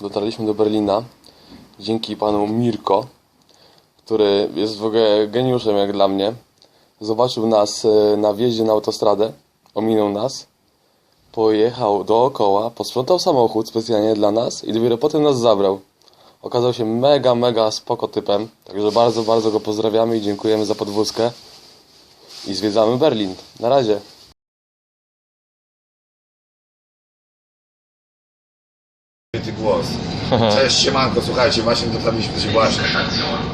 Dotarliśmy do Berlina dzięki panu Mirko, który jest w ogóle geniuszem jak dla mnie. Zobaczył nas e, na wjeździe na autostradę, ominął nas, pojechał dookoła, posprzątał samochód specjalnie dla nas i dopiero potem nas zabrał. Okazał się mega, mega spoko typem, także bardzo, bardzo go pozdrawiamy i dziękujemy za podwózkę. I zwiedzamy Berlin. Na razie. Głos. Cześć, siemanko, słuchajcie, właśnie dotarliśmy się właśnie.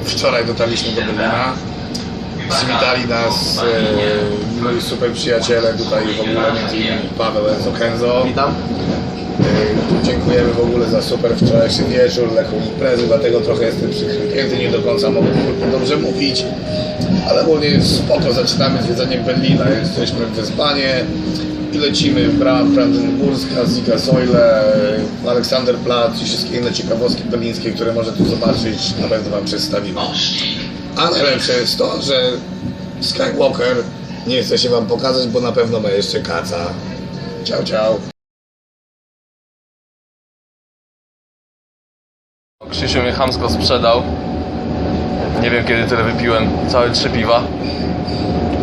Wczoraj dotarliśmy do Berlina. Przywitali nas e, moi super przyjaciele tutaj w ogóle, między innymi Paweł Enzo Kenzo. Witam. E, dziękujemy w ogóle za super wczorajszy wieczór, lekką imprezę, dlatego trochę jestem przychrypnięty, nie do końca mogę dobrze mówić. Ale ogólnie spoko, zaczynamy zwiedzanie Berlina, jesteśmy w Wyspanie i lecimy Brama Brandenburska, Ziga Säule, Aleksanderplatz i wszystkie inne ciekawostki berlińskie, które możecie tu zobaczyć, na pewno Wam przedstawimy. A najlepsze jest to, że Skywalker nie chce się Wam pokazać, bo na pewno ma jeszcze kaca. Ciao, ciao. Krzysiu mnie chamsko sprzedał. Nie wiem kiedy tyle wypiłem. Całe trzy piwa.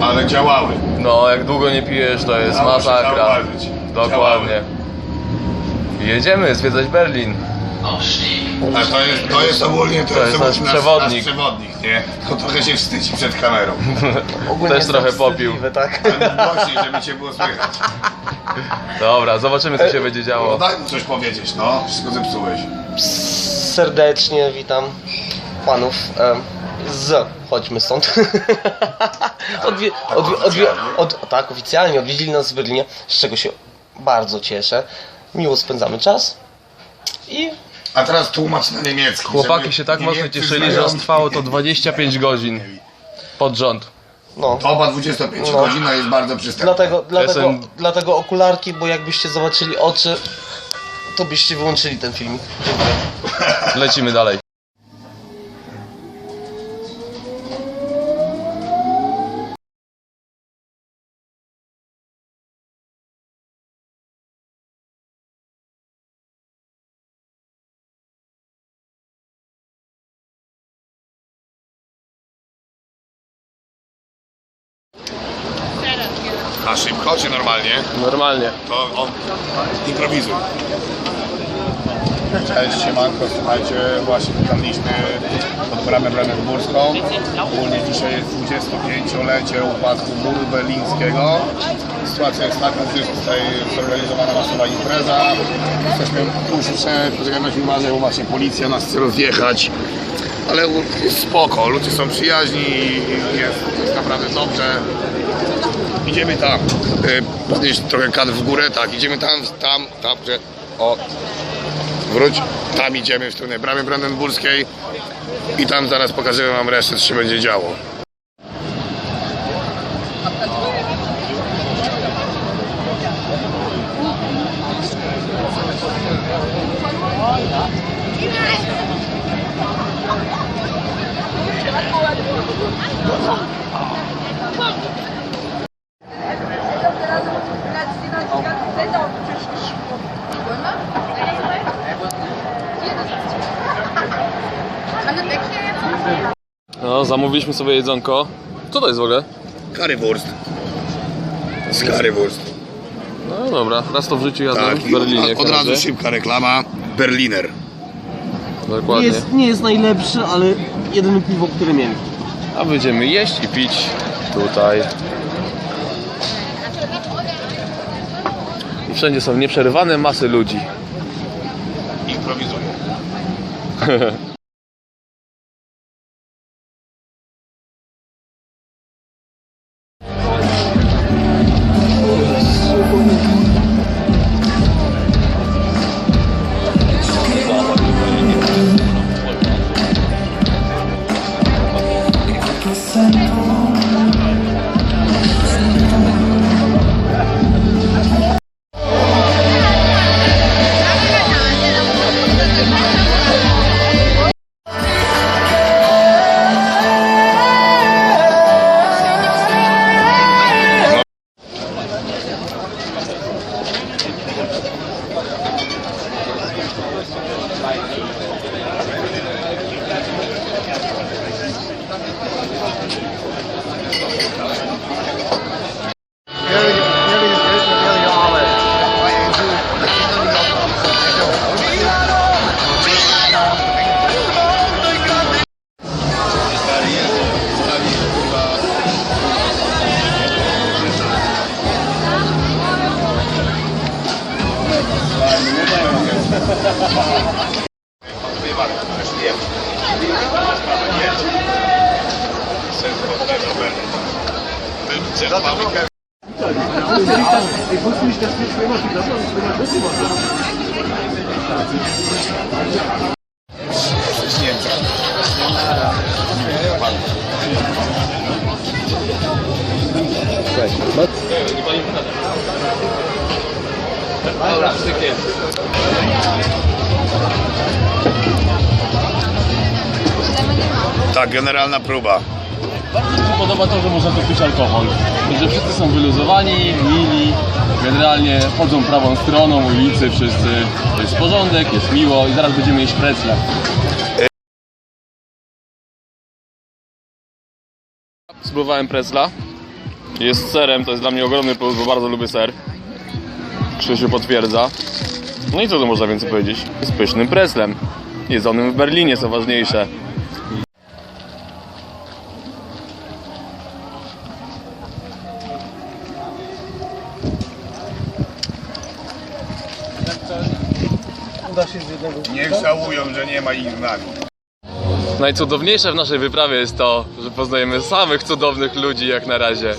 Ale działały. No, jak długo nie pijesz, to jest Dało się masakra. zauważyć. Dokładnie. Jedziemy zwiedzać Berlin. A to jest, to jest ogólnie to, To jest nasz przewodnik. nasz przewodnik, nie? To trochę się wstydzi przed kamerą. Też trochę popił. tak? Głośniej, żeby cię było słychać. Dobra, zobaczymy co się będzie No działo. daj mu coś powiedzieć, no. Wszystko zepsułeś. Serdecznie witam panów em, z Chodźmy stąd. Odwie, odwie, odwie, od, tak, oficjalnie odwiedzili nas w Berlinie, z czego się bardzo cieszę. Miło spędzamy czas i A teraz tłumacz na niemiecki. Chłopaki żeby się tak mocno niemieccy cieszyli, że znajomi- trwało to 25 godzin pod rząd. no. Doba 25 No. godzina jest bardzo przystępna. Dlatego, dlatego, Jestem- dlatego okularki, bo jakbyście zobaczyli oczy, to byście wyłączyli ten filmik. Dziękuję. Lecimy dalej. A szybko czy normalnie? Normalnie. To on improwizuj. Cześć, siemanko, słuchajcie, właśnie dotarliśmy pod bramę brandenburską. Ogólnie dzisiaj jest 25-lecie upadku muru berlińskiego. Sytuacja jest taka, że jest tutaj zorganizowana masowa impreza. Jesteśmy tuż przed, poczekajmy na filmarze, bo właśnie policja nas chce rozjechać. Ale jest spoko, ludzie są przyjaźni i jest, jest naprawdę dobrze. Idziemy tam. Y, Podnieść trochę kadr w górę, tak, idziemy tam, tam, tam, że... O, wróć. Tam idziemy w stronę bramy brandenburskiej i tam zaraz pokażemy wam resztę, co się będzie działo. No, zamówiliśmy sobie jedzonko. Co to jest w ogóle? Currywurst. Z currywurst. No dobra, raz to w życiu jadłem Tak, w Berlinie. od, od razu szybka reklama. Berliner. Dokładnie. Jest, nie jest najlepszy, ale jedyne piwo, które miałem. A będziemy jeść i pić tutaj. I wszędzie są nieprzerwane masy ludzi. Improwizuję. Ich wusste nicht, dass wir Schwimmer sind, dass wir uns Schwimmer drücken haben. Tak, generalna próba. Bardzo mi się podoba to, że można tu pić alkohol. Że wszyscy są wyluzowani, mili, generalnie chodzą prawą stroną ulicy wszyscy. Jest porządek, jest miło i zaraz będziemy jeść precle. Spróbowałem precla. Jest z serem, to jest dla mnie ogromny plus, bo bardzo lubię ser. Krzysiu potwierdza. No i co tu można więcej powiedzieć? Z pysznym preclem. Jedzonym w Berlinie, co ważniejsze. Niech żałują, że nie ma ich z nami. Najcudowniejsze w naszej wyprawie jest to, że poznajemy samych cudownych ludzi jak na razie.